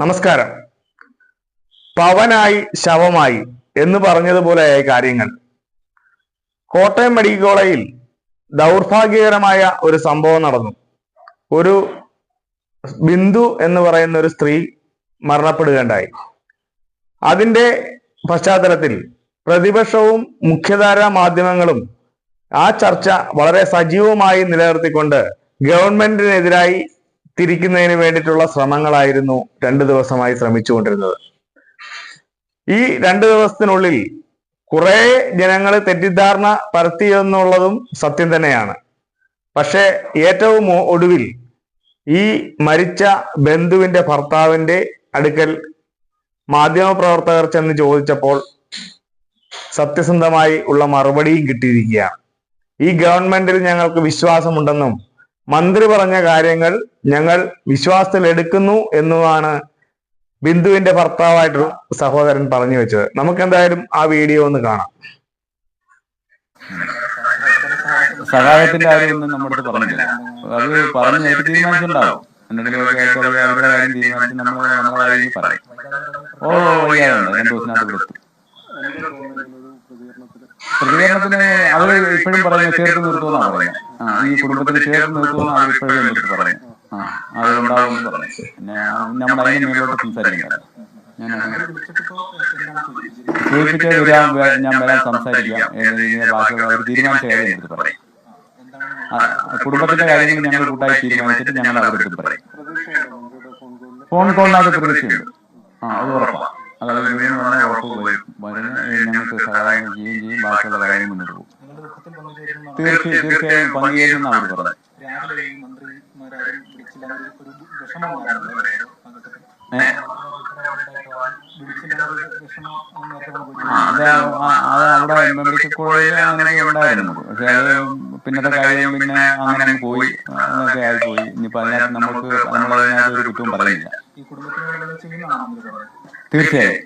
നമസ്കാരം. പവനായി ശവമായി എന്ന് പറഞ്ഞതുപോലെയായി കാര്യങ്ങൾ. കോട്ടയം മെഡിക്കൽ കോളേജിൽ ദൗർഭാഗ്യകരമായ ഒരു സംഭവം നടന്നു. ഒരു ബിന്ദു എന്ന് പറയുന്ന ഒരു സ്ത്രീ മരണപ്പെടുകയുണ്ടായി. അതിന്റെ പശ്ചാത്തലത്തിൽ പ്രതിപക്ഷവും മുഖ്യധാരാ മാധ്യമങ്ങളും ആ ചർച്ച വളരെ സജീവമായി നിലനിർത്തിക്കൊണ്ട് ഗവൺമെന്റിനെതിരായി തിരിക്കുന്നതിന് വേണ്ടിയിട്ടുള്ള ശ്രമങ്ങളായിരുന്നു രണ്ടു ദിവസമായി ശ്രമിച്ചുകൊണ്ടിരുന്നത്. ഈ രണ്ടു ദിവസത്തിനുള്ളിൽ കുറെ ജനങ്ങൾ തെറ്റിദ്ധാരണ പരത്തിയെന്നുള്ളതും സത്യം തന്നെയാണ്. പക്ഷെ ഏറ്റവും ഒടുവിൽ ഈ മരിച്ച ബന്ധുവിന്റെ ഭർത്താവിന്റെ അടുക്കൽ മാധ്യമപ്രവർത്തകർ ചെന്ന് ചോദിച്ചപ്പോൾ സത്യസന്ധമായി ഉള്ള മറുപടിയും കിട്ടിയിരിക്കുകയാണ്. ഈ ഗവൺമെന്റിൽ ഞങ്ങൾക്ക് വിശ്വാസമുണ്ടെന്നും മന്ത്രി പറഞ്ഞ കാര്യങ്ങൾ ഞങ്ങൾ വിശ്വാസത്തിൽ എടുക്കുന്നു എന്നുമാണ് ബിന്ദുവിന്റെ ഭർത്താവായിട്ട് സഹോദരൻ പറഞ്ഞു വെച്ചത്. നമുക്ക് എന്തായാലും ആ വീഡിയോ ഒന്ന് കാണാം. സഹായത്തിന്റെ കാര്യമൊന്നും നമ്മുടെ അടുത്ത് പറഞ്ഞില്ല അത് പറഞ്ഞു നേരിട്ട് തീരുമാനിച്ചിട്ടുണ്ടാവും. എന്തെങ്കിലുമൊക്കെ അവരുടെ കാര്യം തീരുമാനിച്ച് നമ്മൾ നമ്മളെ കാര്യം പറയും. ഓ വയ്യാറുണ്ട് രണ്ടു ദിവസത്തിനകത്ത് ഇവിടെ എത്തും. പ്രതികരണത്തിന് അവർ ഇപ്പോഴും പറയുന്നത് ചേർത്ത് നിർത്തുമെന്നാണ് പറയുന്നത്. ഈ കുടുംബത്തിന് ചേർന്ന് നിൽക്കുന്ന ആ വിഷയം എന്റെ അടുത്ത് പറയുന്നത് ആ അത് ഉണ്ടാവുമെന്ന് പറഞ്ഞു പിന്നെ നമ്മൾ അതിന് മേലോട്ട് സംസാരിക്കുന്നത് ഞാൻ വരാൻ വേ- ഞാൻ വരാൻ സംസാരിക്കാം അവർ തീരുമാനിച്ച കാര്യം എന്റെ അടുത്ത് പറയും. കുടുംബത്തിന്റെ കാര്യങ്ങൾ ഞങ്ങൾ കൂട്ടായി തീരുമാനിച്ചിട്ട് ഞങ്ങൾ അവരുടെ അടുത്ത് പറയും. ഫോൺ കോളിനകത്ത് പ്രതീക്ഷയുണ്ട്. ആ അത് ഉറപ്പാണ്. അതായത് വീടിന് പറഞ്ഞാൽ ഉറപ്പ് വരും വരുന്ന. ഞങ്ങൾക്ക് സഹായം ചെയ്യുകയും ചെയ്യും ബാക്കിയുള്ള കാര്യങ്ങൾ മുന്നോട്ട് തീർച്ചയായും തീർച്ചയായും അവർ പറഞ്ഞത്. അത് അവിടെ മെഡിക്കൽ കോളേജിൽ അങ്ങനെയൊക്കെ ഉണ്ടായിരുന്നു. പക്ഷെ അത് പിന്നത്തെ കാര്യം പിന്നെ അങ്ങനെ അങ്ങ് പോയി. അങ്ങനെയൊക്കെ ആയി പോയി. ഇനിയിപ്പോ അതിനകത്ത് നമുക്ക് നമ്മളതിനകത്ത് ഒരു കുറ്റവും പറയുന്നില്ല. തീർച്ചയായും.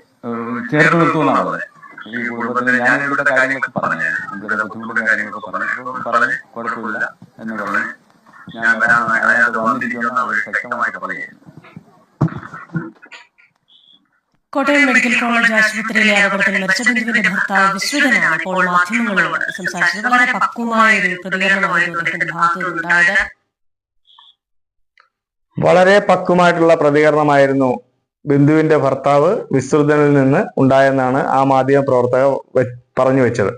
ചേർത്ത് നിർത്തുമെന്നാണ് പറഞ്ഞത്. ഈ കുടുംബത്തിന് ഞാൻ ഇവിടുത്തെ കാര്യങ്ങളൊക്കെ പറഞ്ഞു. ഇവിടുത്തെ ബുദ്ധിമുട്ടും കാര്യങ്ങളൊക്കെ പറഞ്ഞു. പറഞ്ഞു കുഴപ്പമില്ല എന്ന് പറഞ്ഞു. ഞാൻ വരാൻ അതിനകത്ത് വന്നിരിക്കുമെന്ന് അവർ ശക്തമായിട്ട് പറയുകയായിരുന്നു കോട്ടയം മെഡിക്കൽ കോളേജ് ആശുപത്രിയിലെ അപകടത്തിൽ മരിച്ച ബിന്ദുവിന്റെ ഭർത്താവ് വിശ്വതനാണ് ഇപ്പോൾ മാധ്യമങ്ങളോട് സംസാരിച്ചത്. വളരെ പക്വമായ ഒരു പ്രതികരണമായിരുന്നു അദ്ദേഹത്തിന്റെ ഭാഗത്തുനിന്നുണ്ടായത് വളരെ പക്വമായിട്ടുള്ള പ്രതികരണമായിരുന്നു ബിന്ദുവിന്റെ ഭർത്താവ് വിസ്തൃതനിൽ നിന്ന് ഉണ്ടായെന്നാണ് ആ മാധ്യമ പ്രവർത്തക പറഞ്ഞു വെച്ചത്.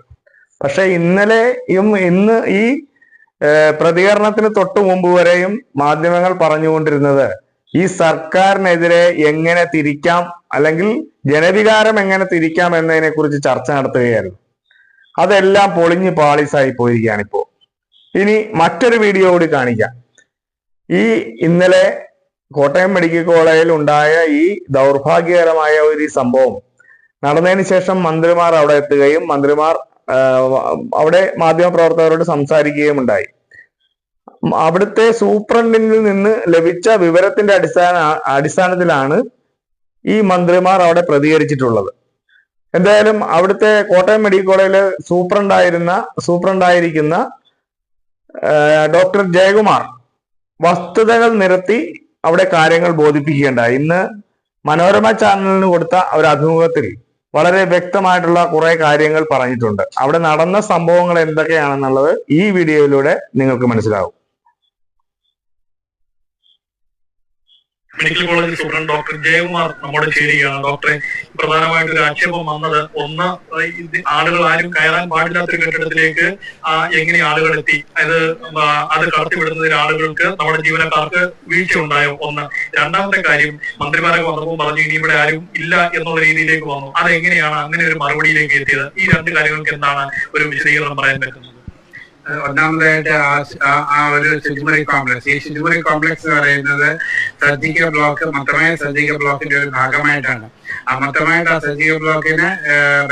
പക്ഷെ ഇന്നലെയും ഇന്ന് ഈ പ്രതികരണത്തിന് തൊട്ടു മുമ്പ് വരെയും മാധ്യമങ്ങൾ പറഞ്ഞുകൊണ്ടിരുന്നത് ഈ സർക്കാരിനെതിരെ എങ്ങനെ തിരിക്കാം അല്ലെങ്കിൽ ജനവികാരം എങ്ങനെ തിരിക്കാം എന്നതിനെ കുറിച്ച് ചർച്ച നടത്തുകയായിരുന്നു. അതെല്ലാം പൊളിഞ്ഞ് പാളിസായി പോയിരിക്കുകയാണ് ഇപ്പോ ഇനി മറ്റൊരു വീഡിയോ കൂടി കാണിക്കാം. ഈ ഇന്നലെ കോട്ടയം മെഡിക്കൽ കോളേജിൽ ഉണ്ടായ ഈ ദൗർഭാഗ്യകരമായ ഒരു സംഭവം. നടന്നതിന് ശേഷം മന്ത്രിമാർ അവിടെ എത്തുകയും മന്ത്രിമാർ അവിടെ മാധ്യമപ്രവർത്തകരോട് സംസാരിക്കുകയും ഉണ്ടായി. അവിടുത്തെ സൂപ്രണ്ടിൽ നിന്ന് ലഭിച്ച വിവരത്തിന്റെ അടിസ്ഥാന അടിസ്ഥാനത്തിലാണ് ഈ മന്ത്രിമാർ അവിടെ പ്രതികരിച്ചിട്ടുള്ളത്. എന്തായാലും അവിടുത്തെ കോട്ടയം മെഡിക്കൽ കോളേജിലെ സൂപ്രണ്ടായിരുന്ന സൂപ്രണ്ടായിരിക്കുന്ന ഡോക്ടർ ജയകുമാർ വസ്തുതകൾ നിരത്തി അവിടെ കാര്യങ്ങൾ ബോധിപ്പിക്കേണ്ട ഇന്ന് മനോരമ ചാനലിന് കൊടുത്ത ഒരു അഭിമുഖത്തിൽ വളരെ വ്യക്തമായിട്ടുള്ള കുറെ കാര്യങ്ങൾ പറഞ്ഞിട്ടുണ്ട്. അവിടെ നടന്ന സംഭവങ്ങൾ എന്തൊക്കെയാണെന്നുള്ളത് ഈ വീഡിയോയിലൂടെ നിങ്ങൾക്ക് മനസ്സിലാവും. Medical college superintendent doctor Jayakumar നമ്മോട് ചേരുകയാണ്. ഡോക്ടറെ പ്രധാനമായിട്ട് ഒരു ആക്ഷേപം വന്നത് ഒന്ന് ആളുകൾ ആരും കയറാൻ പാടില്ലാത്ത കെട്ടിടത്തിലേക്ക് എങ്ങനെ ആളുകൾ എത്തി അത് അത് കടത്തിവിടുന്നതിൽ ആളുകൾക്ക് നമ്മുടെ ജീവനക്കാർക്ക് വീഴ്ച ഉണ്ടായോ? ഒന്ന്. രണ്ടാമത്തെ കാര്യം മന്ത്രിമാരൊക്കെ വന്നപ്പോൾ പറഞ്ഞു ഇനി ഇവിടെ ആരും ഇല്ല എന്നുള്ള രീതിയിലേക്ക് വന്നു. അതെങ്ങനെയാണ് അങ്ങനെ ഒരു മറുപടിയിലേക്ക് എത്തിയത്? ഈ രണ്ട് കാര്യങ്ങൾക്ക് എന്താണ് ഒരു വിശദീകരണം പറയാൻ പറ്റുന്നത്? ഒന്നാമതായിട്ട് ആ ഒരു ശുചിമുറി കോംപ്ലക്സ് ഈ ശുചിമുറി കോംപ്ലക്സ് എന്ന് പറയുന്നത് സജ്ജിക ബ്ലോക്ക് മാത്രമേ സജ്ജിക ബ്ലോക്കിന്റെ ഒരു ഭാഗമായിട്ടാണ്. ആ മൊത്തമായിട്ട് ആ സജ്ജിക ബ്ലോക്കിന്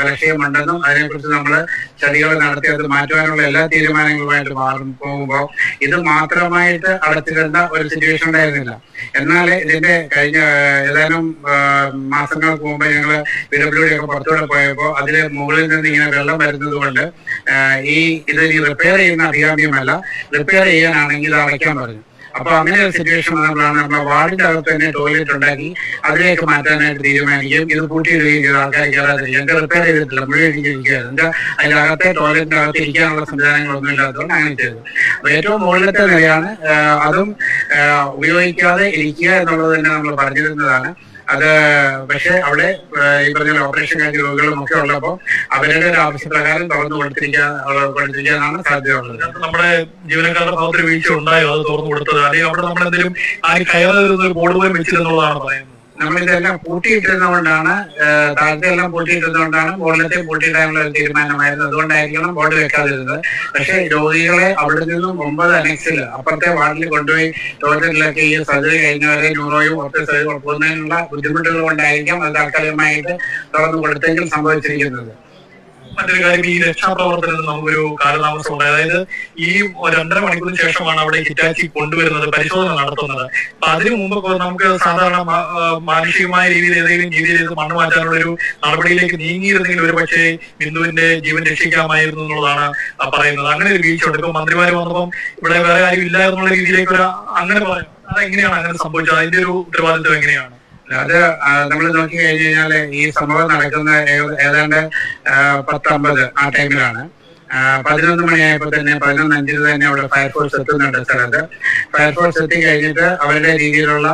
ലക്ഷ്യമുണ്ടെന്നും അതിനെക്കുറിച്ച് നമ്മൾ ചതികൾ നടത്തി അത് മാറ്റുവാനുള്ള എല്ലാ തീരുമാനങ്ങളുമായിട്ട് മാറും പോകുമ്പോൾ ഇത് മാത്രമായിട്ട് അടച്ചിടേണ്ട ഒരു സിറ്റുവേഷൻ ഉണ്ടായിരുന്നില്ല. എന്നാൽ ഇതിന്റെ കഴിഞ്ഞ ഏതാനും മാസങ്ങൾക്ക് മുമ്പ് ഞങ്ങൾ പി ഡബ്ല്യു ഡി ഒക്കെ പുറത്തുകൂടെ പോയപ്പോൾ അതിൽ മുകളിൽ നിന്ന് ഇങ്ങനെ വെള്ളം വരുന്നത് കൊണ്ട് ഈ ഇത് റിപ്പയർ ചെയ്യുന്ന അഭികാമ്യമല്ല റിപ്പയർ ചെയ്യാനാണെങ്കിൽ അടയ്ക്കാൻ പറഞ്ഞു. അപ്പൊ അങ്ങനെ ഒരു സിറ്റുവേഷൻ വന്നതാണ് നമ്മൾ വാർഡിന്റെ അകത്ത് തന്നെ ടോയ്ലറ്റ് ഉണ്ടാക്കി അതിലേക്ക് മാറ്റാനായിട്ട് തീരുമാനിക്കുകയും ഇത് പൂട്ടിയിടുകയും ചെയ്ത ആൾക്കാർ കയറാതിരിക്കും ഞങ്ങൾക്ക് റിപ്പയർ ചെയ്തിട്ടില്ല മുഴുവനിരിക്കുകയാണ് എന്താ അതിനകത്തെ ടോയ്ലറ്റിന്റെ അകത്ത് ഇരിക്കാനുള്ള സംവിധാനങ്ങളൊന്നും ഇല്ലാത്തതുകൊണ്ട് അങ്ങനെ ചെയ്തു. അപ്പൊ ഏറ്റവും മുകളിലത്തെ നിലയാണ് അതും ഉപയോഗിക്കാതെ ഇരിക്കുക എന്നുള്ളത് തന്നെ നമ്മൾ പറഞ്ഞിരുന്നതാണ്. അത് പക്ഷെ അവിടെ ആ, ഈ പറഞ്ഞ ഓപ്പറേഷൻ കഴിഞ്ഞ രോഗികളും ഒക്കെ ഉള്ളപ്പോൾ അവരുടെ ഒരു ആവശ്യപ്രകാരം തുറന്നു കൊടുത്തിരിക്കാൻ കൊടുത്തിരിക്കാനാണ് സാധ്യതയുള്ളത്. നമ്മുടെ ജീവനക്കാരുടെ ഭാഗത്ത് വീഴ്ച ഉണ്ടായോ? അത് തുറന്നു കൊടുത്തത്? അല്ലെങ്കിൽ അവിടെ നമ്മൾ എന്തെങ്കിലും ആര് കയറി ഒരു ബോർഡ് പോലും വെച്ചിരുന്നുള്ളതാണ് പറയുന്നത്? നമ്മളിതെല്ലാം പൂട്ടിയിട്ടിരുന്നതുകൊണ്ടാണ് ഏഹ്, താഴത്തെ എല്ലാം പൂട്ടിയിട്ടിരുന്നതുകൊണ്ടാണ് മുകളിലത്തെ പൂട്ടിയിടാനുള്ള ഒരു തീരുമാനമായിരുന്നു അതുകൊണ്ടായിരിക്കണം ബോർഡ് വെക്കാതിരുന്നത്. പക്ഷേ രോഗികളെ അവിടെ നിന്നും ഒമ്പത് അനക്സിൽ അപ്പുറത്തെ വാർഡിൽ കൊണ്ടുപോയി ടോയ്ലറ്റിലൊക്കെ ഈ സർജറി കഴിഞ്ഞവരെ ന്യൂറോയും ഓർത്തോസൈഡും പോകുന്നതിനുള്ള ബുദ്ധിമുട്ടുകൾ കൊണ്ടായിരിക്കാം അത് താൽക്കാലികമായിട്ട് തുറന്നു കൊടുത്തെങ്കിൽ സംഭവിച്ചിരിക്കുന്നത്. മറ്റൊരു കാര്യം ഈ രക്ഷാപ്രവർത്തനത്തിൽ നമുക്കൊരു കാലതാമസം ഉണ്ട് അതായത് ഈ രണ്ടര മണിക്കൂറിന് ശേഷമാണ് അവിടെ ഹിറ്റാച്ചി കൊണ്ടുവരുന്നത് പരിശോധന നടത്തുന്നത്. അപ്പൊ അതിനു മുമ്പ് നമുക്ക് സാധാരണ മാനുഷികമായ രീതിയിൽ ഏതെങ്കിലും രീതിയിൽ മണ്ണ് മാറ്റാനുള്ള ഒരു നടപടിയിലേക്ക് നീങ്ങിയിരുന്നെങ്കിൽ ഒരു പക്ഷേ ബിന്ദുവിന്റെ ജീവൻ രക്ഷിക്കാമായിരുന്നു എന്നുള്ളതാണ് പറയുന്നത്. അങ്ങനെ ഒരു വീഴ്ച ഉണ്ട്. ഇപ്പൊ മന്ത്രിമാര് വന്നപ്പം ഇവിടെ വേറെ കാര്യം ഇല്ല എന്നുള്ള രീതിയിലേക്ക് അങ്ങനെ പറയാം. അതെങ്ങനെയാണ് അങ്ങനെ സംഭവിച്ചത്? അതിന്റെ ഒരു ഉത്തരവാദിത്വം എങ്ങനെയാണ്? അത് നമ്മൾ നോക്കി കഴിഞ്ഞു കഴിഞ്ഞാൽ ഈ സംഭവം നടക്കുന്ന ഏത- ഏതാണ്ട് പത്തമ്പത് ആ ടൈമിലാണ്. പതിനൊന്ന് മണിയായപ്പോൾ തന്നെ പതിനൊന്ന് അഞ്ചിന് തന്നെ അവിടെ ഫയർഫോഴ്സ് എത്തുന്നുണ്ട് സ്ഥലത്ത് ഫയർഫോഴ്സ് എത്തി കഴിഞ്ഞിട്ട് അവരുടെ രീതിയിലുള്ള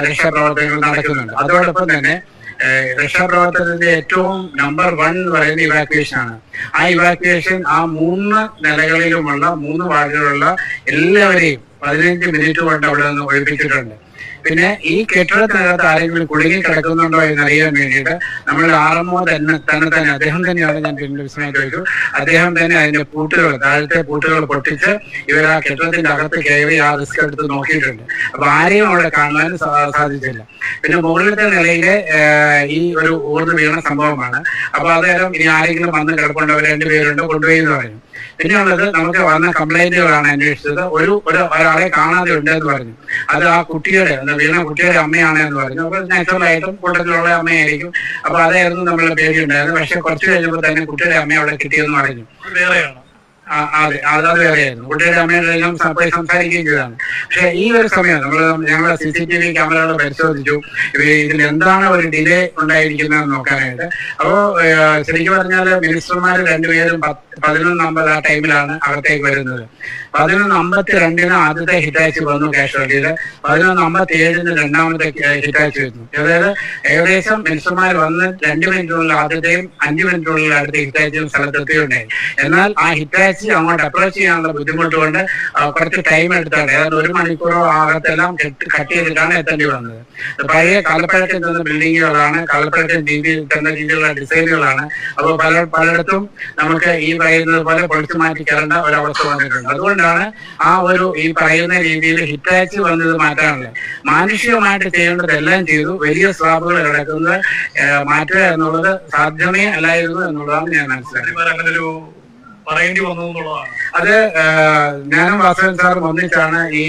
രക്ഷാപ്രവർത്തനങ്ങൾ നടക്കുന്നുണ്ട്. അതോടൊപ്പം തന്നെ രക്ഷാപ്രവർത്തനത്തിന്റെ ഏറ്റവും നമ്പർ വൺ എന്ന് പറയുന്നത് ഇവാക്യുവേഷൻ ആണ് ആ ഇവാക്യുവേഷൻ ആ മൂന്ന് നിലകളിലുമുള്ള മൂന്ന് വാർഡുകളിലുള്ള എല്ലാവരെയും പതിനഞ്ച് മിനിറ്റ് കൊണ്ട് അവിടെ നിന്ന് ഒഴിപ്പിച്ചിട്ടുണ്ട്. പിന്നെ ഈ കെട്ടിടത്തിനകത്ത് ആരെങ്കിലും കുടുങ്ങി കിടക്കുന്നുണ്ടോ എന്ന് അറിയാൻ വേണ്ടിയിട്ട് നമ്മൾ ഒ തന്നെ തന്നെ തന്നെ അദ്ദേഹം തന്നെയാണ് ഞാൻ പിന്നെ വിശദമായി ചോദിച്ചു. അദ്ദേഹം തന്നെ അതിന്റെ പൂട്ടുകൾ താഴത്തെ പൂട്ടുകൾ പൊട്ടിച്ച് ഇവർ ആ കെട്ടിടത്തിന്റെ അകത്ത് കയറി ആ റിസ്ക് എടുത്ത് നോക്കിയിട്ടുണ്ട്. അപ്പൊ ആരെയും അവിടെ കാണാൻ സാധിച്ചില്ല. പിന്നെ മുകളിലത്തെ നിലയിലെ ഈ ഒരു ഊർന്ന് വീണ സംഭവമാണ്. അപ്പൊ അതേരം ഇനി ആരെങ്കിലും വന്ന് കിടപ്പുണ്ടോ രണ്ടുപേരുണ്ടോ കൊണ്ടുപോയി എന്ന് പറഞ്ഞു പിന്നെ ഉള്ളത് നമുക്ക് വന്ന കംപ്ലൈന്റുകളാണ് അന്വേഷിച്ചത്. ഒരു ഒരു ഒരാളെ കാണാതെ ഉണ്ട് എന്ന് പറഞ്ഞു. അത് ആ കുട്ടിയുടെ വീണ കുട്ടിയുടെ അമ്മയാണ് എന്ന് പറഞ്ഞു. അപ്പൊ നാച്ചുറലായിട്ടും കൂട്ടത്തിലുള്ള അമ്മയായിരിക്കും. അപ്പൊ അതായിരുന്നു നമ്മളുടെ പേടിയുണ്ടായിരുന്നു പക്ഷെ കുറച്ച് കഴിയുമ്പോൾ തന്നെ കുട്ടിയുടെ അമ്മ അവിടെ കിട്ടിയെന്ന് പറഞ്ഞു. വേറെയാണ്. അതെ അതാത് വേറെയായിരുന്നു കുട്ടിയുടെ അമ്മയുടെ ഞാൻ പോയി സംസാരിക്കുകയും ചെയ്തതാണ്. പക്ഷെ ഈ ഒരു സമയം നമ്മൾ ഞങ്ങളുടെ സി സി ടി വി ക്യാമറകൾ പരിശോധിച്ചു. ഇതിൽ എന്താണ് ഒരു ഡിലേ ഉണ്ടായിരിക്കുന്നതെന്ന് നോക്കാനായിട്ട്. അപ്പോ ഏഹ്, ശരിക്കും പറഞ്ഞാൽ മിനിസ്റ്റർമാർ രണ്ടുപേരും പതിനൊന്ന് നമ്പർ ആ ടൈമിലാണ് അകത്തേക്ക് വരുന്നത്. പതിനൊന്ന് അമ്പത്തി രണ്ടിന് ആദ്യത്തെ ഹിറ്റാച്ചി വന്നു കാശ്മീരിൽ. പതിനൊന്ന് അമ്പത്തി ഏഴിന് രണ്ടാമത്തെ ഹിറ്റാച്ചി വരുന്നു അതായത് ഏകദേശം മിനിസ്റ്റർമാർ വന്ന് രണ്ട് മിനിറ്റിനുള്ളിൽ ആദ്യത്തെയും അഞ്ച് മിനിറ്റിനുള്ളിൽ അടുത്ത ഹിറ്റാച്ചിയും സ്ഥലത്തെത്തുകയുണ്ടായി എന്നാൽ ആ ഹിറ്റാച്ചി അങ്ങോട്ട് അപ്രോച്ച് ചെയ്യാനുള്ള ബുദ്ധിമുട്ട് കൊണ്ട് കുറച്ച് ടൈം എടുത്താണ്. അതായത് ഒരു മണിക്കൂറോ ആകത്തെല്ലാം കെട്ട് ചെയ്തിട്ടാണ് എത്തേണ്ടി വന്നത്. പഴയ കാലപ്പഴക്കം തന്നെ ബിൽഡിങ്ങുകളാണ് കാലപ്പഴക്കം രീതിയിൽ തന്നെ രീതിയിലുള്ള ഡിസൈനുകളാണ്. അപ്പോൾ പല പലയിടത്തും നമുക്ക് ഈ പറയുന്നത് പോലെ പൊളിച്ചു മാറ്റി കയറേണ്ട ഒരവസ്ഥ വന്നിട്ടുണ്ട്. അതുകൊണ്ടാണ് ആ ഒരു ഈ പറയുന്ന രീതിയിൽ ഹിറ്റാച്ച് വന്നത് മാറ്റാനുള്ളത്. മാനുഷികമായിട്ട് ചെയ്യേണ്ടതെല്ലാം ചെയ്തു. വലിയ സ്ലാബുകൾ കിടക്കുന്നത് മാറ്റുക എന്നുള്ളത് സാധ്യമേ അല്ലായിരുന്നു എന്നുള്ളതാണ് ഞാൻ മനസ്സിലാക്കുന്നത്. പറയേണ്ടി വന്നു എന്നുള്ളതാണ്. അത് ഞാനും വാസവൻ സാറും ഒന്നിച്ചാണ് ഈ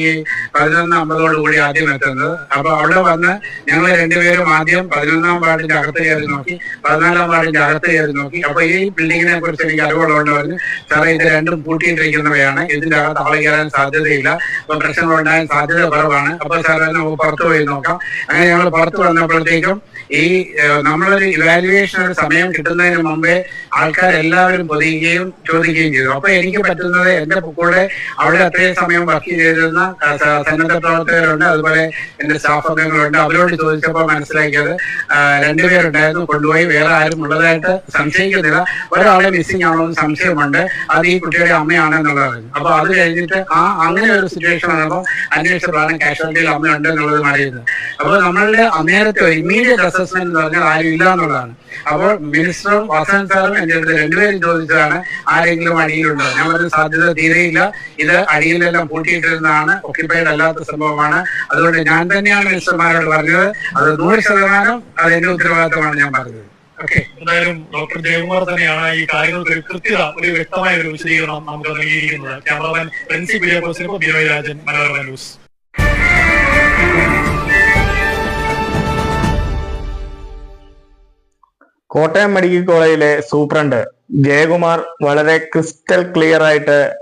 പതിനൊന്ന് അമ്പതോട് കൂടി ആദ്യം എത്തുന്നത്. അപ്പൊ അവിടെ വന്ന് ഞങ്ങൾ രണ്ടുപേരും ആദ്യം പതിനൊന്നാം വാർഡിന്റെ അകത്ത് കയറി നോക്കി പതിനാലാം വാർഡിന്റെ അകത്ത് കയറി നോക്കി. അപ്പൊ ഈ ബിൽഡിങ്ങിനെ കുറിച്ച് എനിക്ക് അറിവുള്ളതുകൊണ്ട് പറഞ്ഞു സാറേ ഇത് രണ്ടും പൂട്ടിയിട്ടിരിക്കുന്നവയാണ്. ഇതിന്റെ അകത്ത് ആളെ കയറാൻ സാധ്യതയില്ല. അപ്പൊ പ്രശ്നങ്ങൾ ഉണ്ടാകാൻ സാധ്യത കുറവാണ്. അപ്പൊ സാറേ നമുക്ക് പുറത്തു പോയി നോക്കാം. അങ്ങനെ ഞങ്ങൾ പുറത്തു വന്നപ്പോഴത്തേക്കും ഈ നമ്മളൊരു ഇവാലുവേഷൻ ഒരു സമയം കിട്ടുന്നതിന് മുമ്പേ ആൾക്കാരെല്ലാവരും പൊതിയുകയും ചോദിക്കുകയും ചെയ്തു. അപ്പൊ എനിക്ക് പറ്റുന്നത് എന്റെ കൂടെ അവിടെ അത്രയും സമയം വർക്ക് ചെയ്തിരുന്ന സന്നദ്ധ പ്രവർത്തകരുണ്ട്. അതുപോലെ എന്റെ സ്റ്റാഫ് അംഗങ്ങളുണ്ട്. അവരോട് ചോദിച്ചപ്പോൾ മനസ്സിലാക്കിയത് രണ്ടുപേരുണ്ടായിരുന്നു കൊണ്ടുപോയി. വേറെ ആരും ഉള്ളതായിട്ട് സംശയിക്കുന്നില്ല. ഒരാളെ മിസ്സിംഗ് ആണോ എന്ന് സംശയമുണ്ട്. അത് ഈ കുട്ടിയുടെ അമ്മയാണ് എന്നുള്ളതാണ് അപ്പൊ അത് കഴിഞ്ഞിട്ട് ആ അങ്ങനെ ഒരു സിറ്റുവേഷൻ വന്നപ്പോൾ അന്വേഷിച്ചപ്പോഴാണ് കാഷ്വാലിറ്റിയിൽ ഉണ്ട് എന്നുള്ളത് അറിയുന്നത് അപ്പോൾ നമ്മളുടെ അന്നേരത്തെ ഇമ്മീഡിയറ്റ് അസസ്മെന്റ് എന്ന് പറഞ്ഞാൽ ആരും ഇല്ല എന്നുള്ളതാണ്. അപ്പോൾ മിനിസ്റ്ററും വാസൻ സാറും എന്റെ അടുത്ത് രണ്ടുപേരും ചോദിച്ചതാണ് ആരെങ്കിലും അടിയിലുണ്ടോ? ഞാൻ പറഞ്ഞ സാധ്യത തീരെയില്ല. ഇത് അടിയിലെല്ലാം പൂട്ടിയിട്ടിരുന്നതാണ്. ഒക്കിപ്പൈഡ് അല്ലാത്ത സംഭവമാണ്. അതുകൊണ്ട് ഞാൻ തന്നെയാണ് മിനിസ്റ്റർമാരോട് പറഞ്ഞത്. അത് നൂറ് ശതമാനം അത് എന്റെ ഉത്തരവാദിത്തമാണ് ഞാൻ പറഞ്ഞത്. എന്തായാലും ഡോക്ടർ ജയകുമാർ തന്നെയാണ് ഈ കാര്യങ്ങൾക്ക് ഒരു കൃത്യത ഒരു വ്യക്തമായ ഒരു വിശദീകരണം നമുക്ക് നൽകിയിരിക്കുന്നത്. ക്യാമറമാൻ പ്രിൻസി ബിരിയാക്കോസിനൊപ്പം ബിനോയ് രാജൻ മനോരമ ന്യൂസ്. കോട്ടയം മെഡിക്കൽ കോളേജിലെ സൂപ്രണ്ട് ജയകുമാർ വളരെ ക്രിസ്റ്റൽ ക്ലിയർ ആയിട്ട്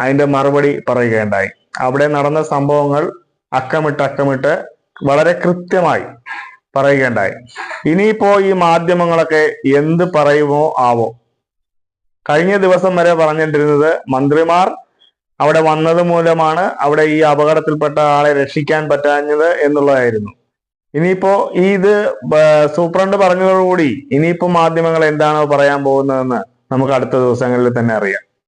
അതിന്റെ മറുപടി പറയുകയുണ്ടായി. അവിടെ നടന്ന സംഭവങ്ങൾ അക്കമിട്ട് അക്കമിട്ട് വളരെ കൃത്യമായി പറയുകയുണ്ടായി. ഇനിയിപ്പോ ഈ മാധ്യമങ്ങളൊക്കെ എന്ത് പറയുമോ ആവോ? കഴിഞ്ഞ ദിവസം വരെ പറഞ്ഞിട്ടിരുന്നത് മന്ത്രിമാർ അവിടെ വന്നത് മൂലമാണ് അവിടെ ഈ അപകടത്തിൽപ്പെട്ട ആളെ രക്ഷിക്കാൻ പറ്റാഞ്ഞത് എന്നുള്ളതായിരുന്നു. ഇനിയിപ്പോ ഈ ഇത് സൂപ്രണ്ട് പറഞ്ഞതോടുകൂടി ഇനിയിപ്പോ മാധ്യമങ്ങൾ എന്താണോ പറയാൻ പോകുന്നതെന്ന് നമുക്ക് അടുത്ത ദിവസങ്ങളിൽ തന്നെ അറിയാം.